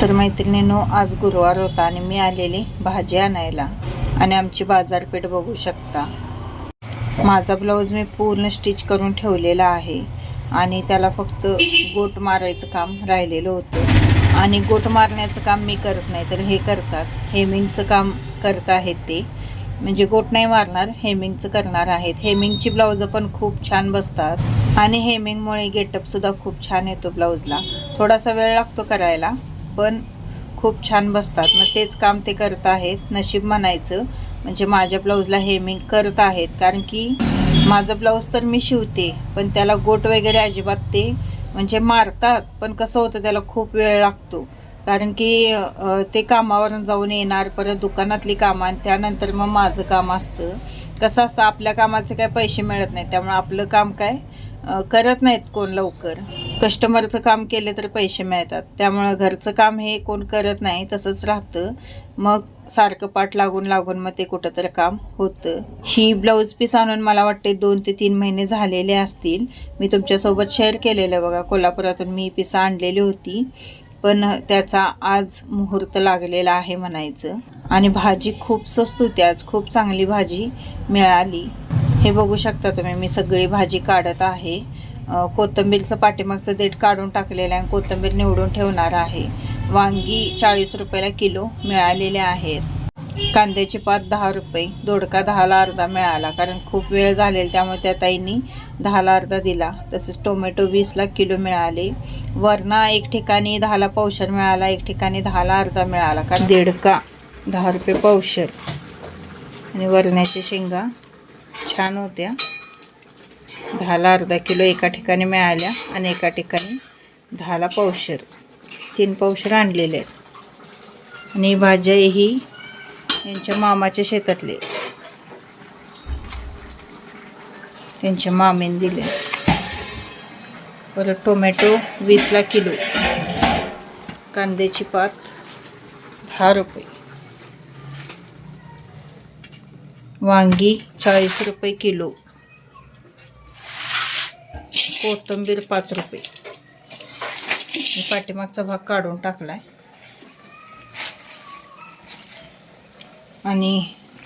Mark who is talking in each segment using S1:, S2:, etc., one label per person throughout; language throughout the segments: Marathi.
S1: तर मैत्रिणीनो आज गुरुवार होता आणि मी आलेली भाजी आणायला आणि आमची बाजारपेठ बघू शकता. माझा ब्लाऊज मी पूर्ण स्टिच करून ठेवलेला आहे आणि त्याला फक्त गोट मारायचं काम राहिलेलं होतं. आणि गोट मारण्याचं काम मी करत नाही तर हे करतात. हेमिंगचं काम करत आहेत ते. म्हणजे गोट नाही मारणार हेमिंगचं करणार आहेत. हेमिंगची ब्लाऊजं पण खूप छान बसतात. आणि हेमिंगमुळे गेटअपसुद्धा खूप छान येतो ब्लाऊजला. थोडासा वेळ लागतो करायला. पण खूप छान बसतात. मग तेच काम ते करत आहेत नशीब म्हणायचं. म्हणजे माझ्या ब्लाऊजला हेमिंग करत आहेत. कारण की माझं ब्लाऊज तर मी शिवते पण त्याला गोट वगैरे अजिबात ते म्हणजे मारतात. पण कसं होतं त्याला खूप वेळ लागतो. कारण की ते कामावरून जाऊन येणार परत दुकानातली कामं आणि त्यानंतर मग माझं काम असतं. कसं असतं आपल्या कामाचे काय पैसे मिळत नाही. त्यामुळे आपलं काम काय? करत नाहीत कोण लवकर. कस्टमरचं काम केले तर पैसे मिळतात. त्यामुळं घरचं काम हे कोण करत नाही तसंच राहतं. मग सारखं पाठ लागून लागून मग ते कुठं तर काम होतं. ही ब्लाऊज पीस आणून मला वाटते दोन ते तीन महिने झालेले असतील. मी तुमच्यासोबत शेअर केलेलं बघा कोल्हापुरातून मी पीस आणलेली होती. पण त्याचा आज मुहूर्त लागलेला आहे म्हणायचं. आणि भाजी खूप स्वस्त होती. आज खूप चांगली भाजी मिळाली. हे बघू शकता तुम्ही मी सगळी भाजी काढत आहे. कोथिंबीरचं पाठीमागचं देठ काढून टाकलेलं आहे आणि कोथिंबीर निवडून ठेवणार आहे. वांगी चाळीस रुपयाला किलो मिळालेले आहेत. कांद्याची पात दहा रुपये दोडका दहाला अर्धा मिळाला. कारण खूप वेळ झालेला त्यामुळे त्या ताईंनी दहाला अर्धा दिला. तसेच टोमॅटो वीसला किलो मिळाले. वरणा एक ठिकाणी दहाला पावशर मिळाला एक ठिकाणी दहाला अर्धा मिळाला. कारण देडका. दहा रुपये पावशर. आणि वरण्याची शेंगा. छान होत्या. दहाला अर्धा किलो एका ठिकाणी मिळाल्या आणि एका ठिकाणी दहाला पावशर. तीन पावशर आणलेले आहेत. आणि भाज्या ही यांच्या मामाच्या शेतातले त्यांच्या मामीने दिले परत टोमॅटो वीसला किलो. कांद्याची पात दहा रुपये. वांगी चाळीस रुपये किलो. कोथिंबीर पाच रुपये. मी पाठीमागचा भाग काढून टाकलाय. आणि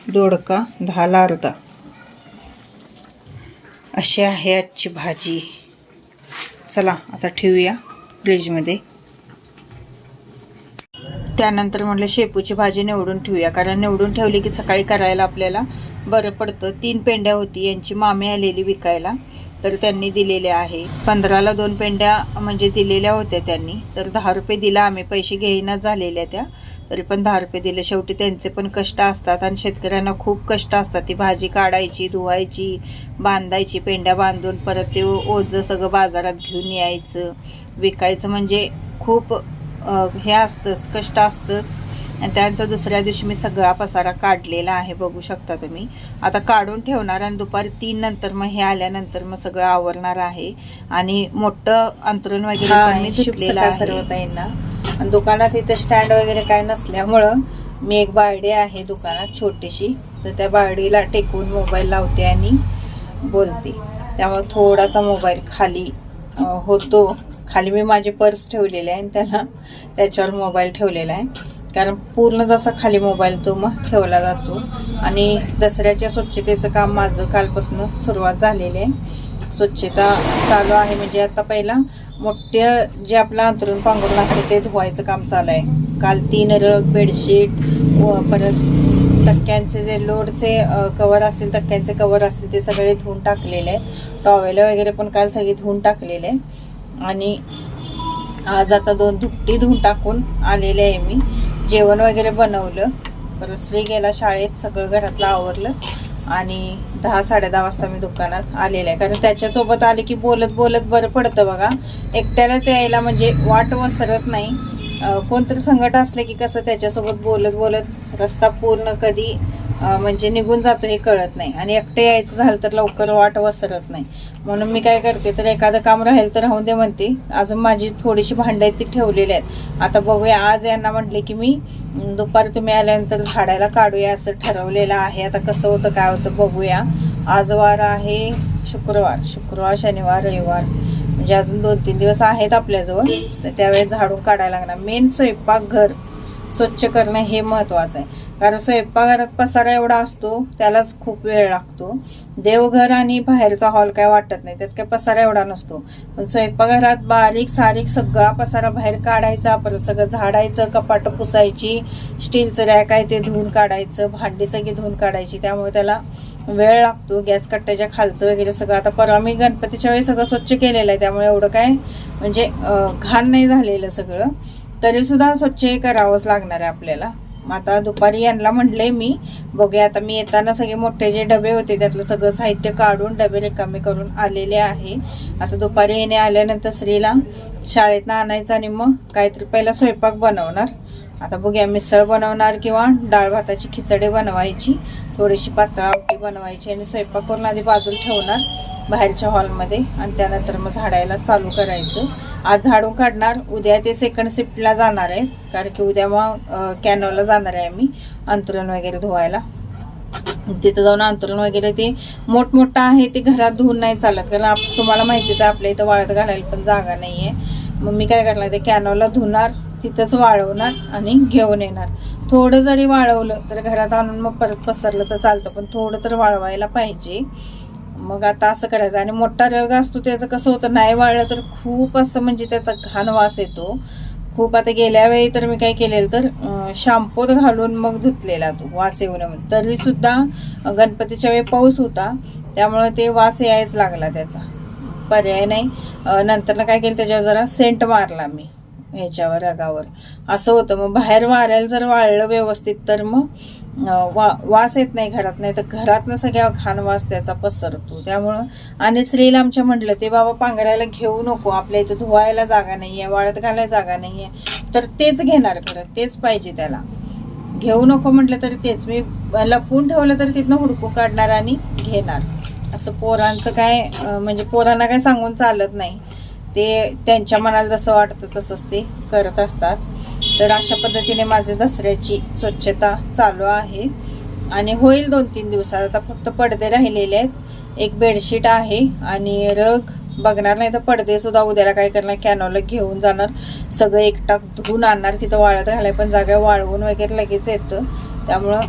S1: दोडका दहाला अर्धा. अशी आहे आजची भाजी. चला आता ठेवूया फ्रीजमध्ये त्यानंतर म्हटलं शेपूची भाजी निवडून ठेवूया. कारण निवडून ठेवली की सकाळी करायला आपल्याला बरं पडतं. तीन पेंड्या होती. यांची मामी आलेली विकायला. तर त्यांनी दिलेल्या आहे. पंधराला दोन पेंड्या म्हणजे दिलेल्या होत्या त्यांनी. तर दहा रुपये दिला. आम्ही पैसे घेईना झालेल्या त्या. तरी पण दहा रुपये दिले. शेवटी त्यांचे पण कष्ट असतात. आणि शेतकऱ्यांना खूप कष्ट असतात. ती भाजी काढायची धुवायची बांधायची पेंड्या बांधून परत ते ओझं सगळं बाजारात घेऊन यायचं. विकायचं म्हणजे खूप हे असतंच कष्ट असतंच. आणि त्यानंतर दुसऱ्या दिवशी मी सगळा पसारा काढलेला आहे बघू शकता तुम्ही. आता काढून ठेवणार आणि दुपारी तीन नंतर मग हे आल्यानंतर मग सगळं आवरणार आहे. आणि मोठं अंतरण वगैरे धुतलेलं आहे. सर्व ताईंना आणि दुकानात इथं स्टँड वगैरे काय नसल्यामुळं मी एक बारडी आहे दुकानात छोटीशी. तर त्या बारडीला टेकून मोबाईल लावते आणि बोलते. त्यामुळे थोडासा मोबाईल खाली होतो. खाली मी माझी पर्स ठेवलेली आहे आणि त्याला त्याच्यावर मोबाईल ठेवलेला आहे. कारण पूर्ण जसा खाली मोबाईल तो मग ठेवला जातो. आणि दसऱ्याच्या स्वच्छतेचं काम माझं कालपासून सुरुवात झालेली आहे. स्वच्छता चालू आहे म्हणजे आता पहिला मोठे जे आपलं अंतरून पांघरून असते ते धुवायचं काम चालू आहे. काल तीन रग बेडशीट व परत तक्क्यांचे जे लोडचे कवर असतील तक्क्यांचे कवर असतील ते सगळे धुवून टाकलेले आहेत टॉवेल वगैरे पण काल सगळे धुवून टाकलेले आहेत आणि आज आता दोन धुपटी धुवून टाकून आलेले आहे मी. जेवण वगैरे बनवलं. परत श्री गेला शाळेत सगळं घरातलं आवरलं. आणि दहा साडे दहा वाजता मी दुकानात आलेलं आहे. कारण त्याच्यासोबत आले की बोलत बोलत बरं पडतं बघा. एकट्यालाच यायला म्हणजे वाट वसरत नाही. कोणतरी संकट असलं की कसं त्याच्यासोबत बोलत बोलत रस्ता पूर्ण कधी म्हणजे निघून जातो हे कळत नाही. आणि एकटे यायचं झालं तर लवकर वाट वसरत नाही. म्हणून मी काय करते तर एखादं काम राहील तर राहून दे म्हणते. अजून माझी थोडीशी भांडं आहेत ती ठेवलेली आहेत. आता बघूया आज यांना म्हटले की मी दुपार तुम्ही आल्यानंतर झाडायला काढूया असं ठरवलेलं आहे. आता कसं होतं काय होतं बघूया. आज वार आहे शुक्रवार. शुक्रवार शनिवार रविवार. म्हणजे अजून दोन तीन दिवस आहेत आपल्याजवळ. तर त्यावेळेस झाडून काढायला लागणार. मेन स्वयंपाकघर. स्वच्छ करणं हे महत्त्वाचं आहे. कारण स्वयंपाकघरात पसारा एवढा असतो त्यालाच खूप वेळ लागतो. देवघर आणि बाहेरचा हॉल काय वाटत नाही त्यात काय पसारा एवढा नसतो. पण स्वयंपाकघरात बारीक सारीक सगळा पसारा बाहेर काढायचा परत सगळं झाडायचं कपाट पुसायची स्टीलचं रॅक आहे ते धुवून काढायचं भांडी सगळी धुवून काढायची त्यामुळे त्याला वेळ लागतो. गॅस कट्ट्याच्या खालचं वगैरे सगळं. आता परवा मी गणपतीच्या वेळी सगळं स्वच्छ केलेलं आहे त्यामुळे एवढं काय म्हणजे घाण नाही झालेलं सगळं. तरी सुद्धा स्वच्छ हे करावंच लागणार आहे आपल्याला. मग आता दुपारी यांना म्हटले मी बघूया आता मी येताना सगळे मोठे जे डबे होते त्यातलं सगळं साहित्य काढून डबे रिकामे करून आलेले आहे. आता दुपारी येणे आल्यानंतर स्त्रीला शाळेतनं आणायचं आणि मग काहीतरी पहिला स्वयंपाक बनवणार. आता बघूया मिसळ बनवणार किंवा डाळ भाताची खिचडी बनवायची. थोडीशी पातळा बनवायची आणि स्वयंपाक करून आधी बाजूला ठेवणार बाहेरच्या हॉलमध्ये आणि त्यानंतर मग झाडायला चालू करायचं. आज झाडून काढणार उद्या ते सेकंड शिफ्टला जाणार आहे कारण की उद्या मग कॅनोला जाणार आहे आम्ही अंतरण वगैरे धुवायला. तिथं जाऊन अंतरण वगैरे ते मोठमोठं आहे ते घरात धुवून नाही चालत कारण आप तुम्हाला माहितीच आहे आपल्या इथं वाळत घालायला पण जागा नाही आहे मग मी काय करणार ते कॅनोला धुणार तिथंच वाळवणार आणि घेऊन येणार. थोडं जरी वाळवलं तर घरात आणून मग परत पसरलं तर चालतं पण थोडं तर वाळवायला पाहिजे. मग आता असं करायचं आणि मोठा रग असतो त्याचं कसं होतं नाही वाळलं तर खूप असं म्हणजे त्याचा घाण वास येतो. खूप आता गेल्या वेळी तर मी काय केलेलं तर अं, शॅम्पूत घालून मग धुतलेला तो वास येऊ नये तरी सुद्धा गणपतीच्या वेळी पाऊस होता त्यामुळे ते वास यायच लागला त्याचा. पर्याय नाही. नंतरनं नंतर काय केलं त्याच्यावर जरा सेंट मारला मी. ह्याच्यावर रगावर. असं होतं. मग बाहेर वाऱ्याला जर वाळलं व्यवस्थित तर मग वा वास येत नाही घरात. नाही तर घरातनं सगळ्या घाण वास त्याचा पसरतो. त्यामुळं आणि स्त्रीला आमच्या म्हटलं ते बाबा पांघरायला घेऊ नको. आपल्या इथं धुवायला जागा नाही आहे वाळत घालायला जागा नाही आहे तर तेच घेणार खरं. तेच पाहिजे त्याला. घेऊ नको म्हटलं तरी तेच. मी लपवून ठेवलं तर तिथनं हुडकू काढणार आणि घेणार. असं पोरांचं काय म्हणजे पोरांना काय सांगून चालत नाही. ते त्यांच्या मनाला जसं वाटतं तसंच ते करत असतात. तर अशा पद्धतीने माझे दसऱ्याची स्वच्छता चालू आहे. आणि होईल दोन तीन दिवसात. आता फक्त पडदे राहिलेले आहेत. एक बेडशीट आहे आणि रग. बघणार नाही तर पडदे सुद्धा उद्याला काय करणार? कॅनोला घेऊन जाणार. सगळं एकटाक धुवून आणणार. तिथं वाळत घालाय पण जागा वाळवून वगैरे लगेच येतं. त्यामुळं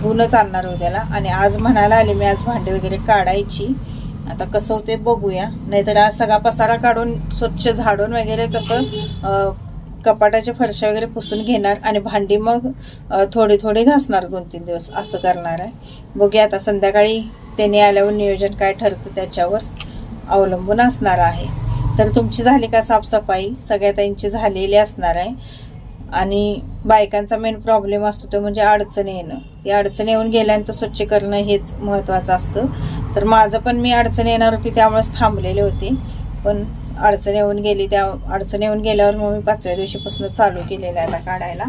S1: धुवूनच आणणार उद्याला. आणि आज म्हणायला आले मी आज भांडी वगैरे काढायची. आता कसं होते बघूया. नाहीतर हा सगळा पसारा काढून स्वच्छ झाडून वगैरे कसं कपाटाचे कपाटाच्या फरशा वगैरे पुसून घेणार आणि भांडी मग थोडी थोडी घासणार दोन तीन दिवस. असं करणार आहे. बघूया आता संध्याकाळी त्याने आल्यावर नियोजन काय ठरतं त्याच्यावर अवलंबून असणार आहे. तर तुमची झाली का साफसफाई? सगळ्या त्यांची झालेली असणार आहे. आणि बायकांचा मेन प्रॉब्लेम असतो तो म्हणजे अडचण येणं. ती अडचण येऊन गेल्यानंतर स्वच्छ करणं हेच महत्त्वाचं असतं. तर माझं पण मी अडचण येणार होती त्यामुळेच थांबलेले होते. पण अडचण येऊन गेली त्या अडचण येऊन गेल्यावर मग मी पाचव्या दिवशीपासून चालू केलेलं आहे आता काढायला.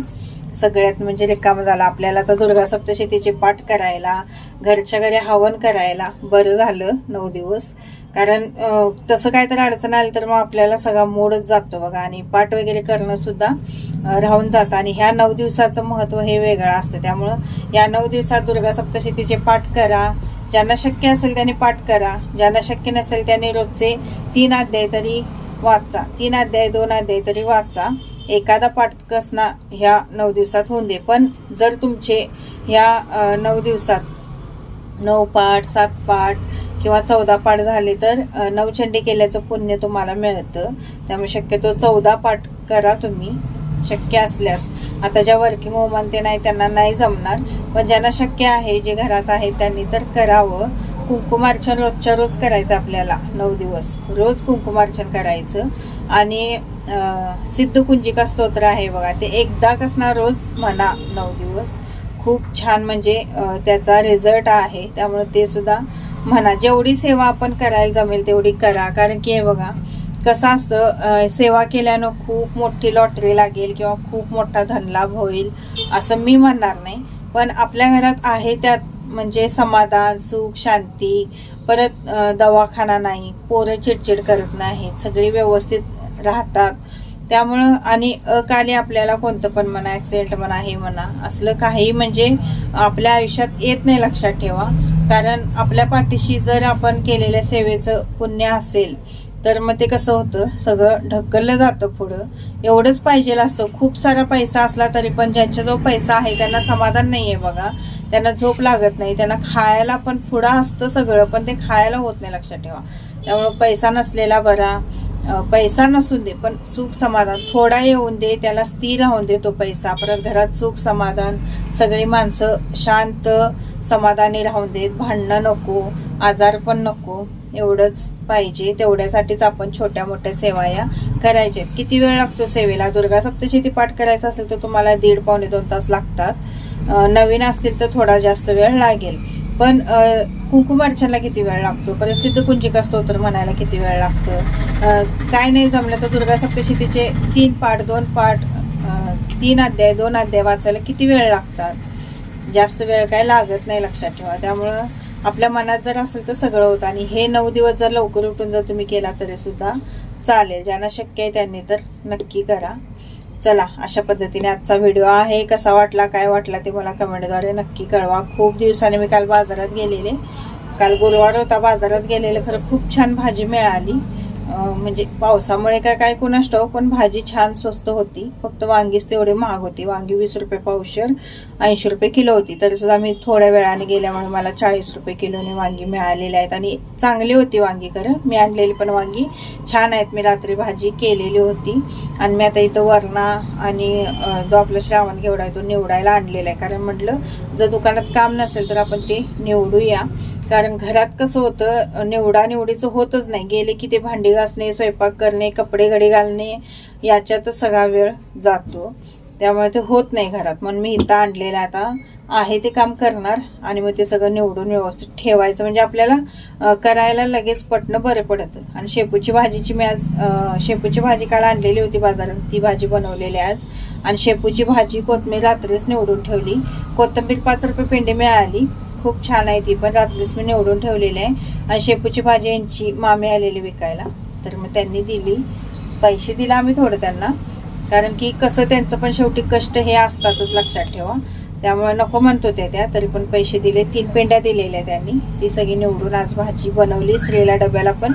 S1: सगळ्यात म्हणजे रिकाम झालं. आपल्याला तर दुर्गा सप्तशतीचे पाठ करायला घरच्या घरी हवन करायला बरं झालं नऊ दिवस. कारण तसं काय तर अडचण आली तर मग आपल्याला सगळा मोडच जातो बघा. आणि पाठ वगैरे करणं सुद्धा राहून जातं. आणि ह्या नऊ दिवसाचं महत्त्व हे वेगळं असतं. त्यामुळं या नऊ दिवसात दुर्गा सप्तशतीचे पाठ करा. ज्यांना शक्य असेल त्यांनी पाठ करा. ज्यांना शक्य नसेल त्यांनी रोजचे तीन अध्याय तरी वाचा. तीन अध्याय दोन अध्याय तरी वाचा. एखादा पाठ कसना ह्या नऊ दिवसात होऊन दे. पण जर तुमचे ह्या नऊ दिवसात नऊ पाठ सात पाठ किंवा चौदा पाठ झाले तर नवचंडी केल्याचं पुण्य तुम्हाला मिळतं. त्यामुळे शक्यतो चौदा पाठ करा तुम्ही शक्य असल्यास. आता ज्या वर्किंग वुमन ते नाही त्यांना नाही जमणार. पण ज्यांना शक्य आहे जे घरात आहे त्यांनी तर करावं. कुंकुमार्चन रोजच्या रोज करायचं आपल्याला नऊ दिवस. रोज कुंकुमार्चन करायचं. आणि सिद्ध सिद्धकुंजिका स्तोत्र आहे बघा ते एकदा कसणार रोज? म्हणा नऊ दिवस. खूप छान म्हणजे त्याचा रिझल्ट आहे. त्यामुळे ते सुद्धा म्हणा जेवढी सेवा आपण करायला जमेल तेवढी करा. कारण की हे बघा कसं असतं सेवा केल्यानं खूप मोठी लॉटरी लागेल किंवा खूप मोठा धनलाभ होईल असं मी म्हणणार नाही. पण आपल्या घरात आहे त्यात म्हणजे समाधान सुख शांती परत दवाखाना नाही पोरं चिडचिड करत नाहीत सगळी व्यवस्थित राहतात. त्यामुळं आणि अकाली आपल्याला कोणतं पण म्हणा ॲक्सिडेंट म्हणा हे म्हणा असलं काही म्हणजे आपल्या आयुष्यात येत नाही लक्षात ठेवा. कारण आपल्या पाठीशी जर आपण केलेल्या सेवेचं पुण्य असेल तर मग ते कसं होतं? सगळं ढकललं जातं पुढं. एवढंच पाहिजे असतं. खूप सारा पैसा असला तरी पण ज्यांच्याजवळ पैसा आहे त्यांना समाधान नाही आहे बघा. त्यांना झोप लागत नाही. त्यांना खायला पण पुढं असतं सगळं पण ते खायला होत नाही लक्षात ठेवा. त्यामुळं पैसा नसलेला बरा पैसा नसून दे पण सुख समाधान. थोडा येऊन दे त्याला स्थिर राहून दे तो पैसा. परत घरात सुख समाधान सगळी माणसं शांत समाधानी राहून देत. भांडणं नको आजार पण नको. एवढंच पाहिजे. तेवढ्यासाठीच आपण छोट्या मोठ्या सेवा या करायच्या. किती वेळ लागतो सेवेला? दुर्गा सप्तशती पाठ करायचा असेल तर तुम्हाला दीड पावणे दोन तास लागतात. नवीन असतील तर थोडा जास्त वेळ लागेल. पण कुंकुम कुंकुमार्चनला किती वेळ लागतो? परत सिद्धकुंजिका स्तोत्र म्हणायला किती वेळ लागतं? काय नाही जमलं तर दुर्गा सप्तशतीचे तीन पाठ दोन पाठ तीन अध्याय दोन अध्याय वाचायला किती वेळ लागतात? जास्त वेळ काय लागत नाही लक्षात ठेवा. त्यामुळं आपल्या मनात जर असेल तर सगळं होतं. आणि हे नऊ दिवस जर लवकर उठून जर तुम्ही केला तरी सुद्धा चालेल. ज्यांना शक्य आहे त्यांनी तर नक्की करा. चला अशा पद्धतीने आजचा व्हिडिओ आहे. कसा वाटला काय वाटला ते मला कमेंटद्वारे नक्की कळवा. खूप दिवसाने मी काल बाजारात गेलेले. काल गुरुवार होता बाजारात गेलेले खरं खूप छान भाजी मिळाली. म्हणजे पावसामुळे काय काय कुणास हो, पण भाजी छान स्वस्त होती. फक्त वांगीच तेवढी महाग होती. वांगी वीस रुपये पावशर ऐंशी रुपये किलो होती. तरी सुद्धा मी थोड्या वेळाने गेल्यामुळे मला चाळीस रुपये किलोने वांगी मिळालेली आहेत आणि चांगली होती वांगी खरं. मी आणलेली पण वांगी छान आहेत. मी रात्री भाजी केलेली होती. आणि मी आता इथं वरणा आणि जो आपला श्रावण घेवडा आहे तो निवडायला आणलेला आहे. कारण म्हटलं जर दुकानात काम नसेल तर आपण ते निवडूया. कारण घरात कसं होतं निवडा निवडीचं होतच नाही. गेले की ते भांडी घासणे स्वयंपाक करणे कपडे घडी घालणे याच्यातच सगळा वेळ जातो. त्यामुळे ते होत नाही घरात. म्हणून मी इथं आणलेलं आता. आहे ते काम करणार आणि मग ते सगळं निवडून व्यवस्थित ठेवायचं. म्हणजे आपल्याला करायला लगेच पटणं बरं पडतं. आणि शेपूची भाजीची मी आज शेपूची भाजी काल आणलेली होती बाजारात. ती भाजी बनवलेली आज. आणि शेपूची भाजी कोथमीर रात्रीच निवडून ठेवली. कोथिंबीर पाच रुपये पेंडी मिळाली. खूप छान आहे ती पण. रात्रीच मी निवडून ठेवलेली आहे. आणि शेपूची भाजी यांची मामी आलेली विकायला. तर मग त्यांनी दिली. पैसे दिला आम्ही थोडं त्यांना. कारण की कसं त्यांचं पण शेवटी कष्ट हे असतातच लक्षात ठेवा. त्यामुळे नको म्हणतो ते त्या तरी पण पैसे दिले. तीन पेंड्या दिलेल्या त्यांनी. ती सगळी निवडून आज भाजी बनवली. स्त्रीला डब्याला पण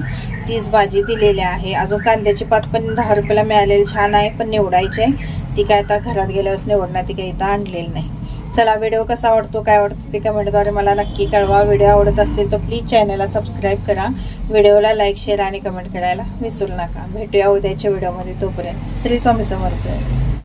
S1: तीच भाजी दिलेली आहे. अजून कांद्याची पात पण दहा रुपयाला मिळालेली. छान आहे पण निवडायची आहे. ती काय आता घरात गेल्यावर निवडणार. ती काही इथं आणलेली नाही. चला व्हिडिओ कसा आवडतो काय आवडतो ते कमेंटद्वारे मला नक्की कळवा. व्हिडिओ आवडत असतील तर प्लीज चॅनलला सबस्क्राईब करा. व्हिडिओला लाईक शेअर आणि कमेंट करायला विसरू नका. भेटूया उद्याच्या व्हिडिओमध्ये तोपर्यंत. श्री स्वामी समर्थ.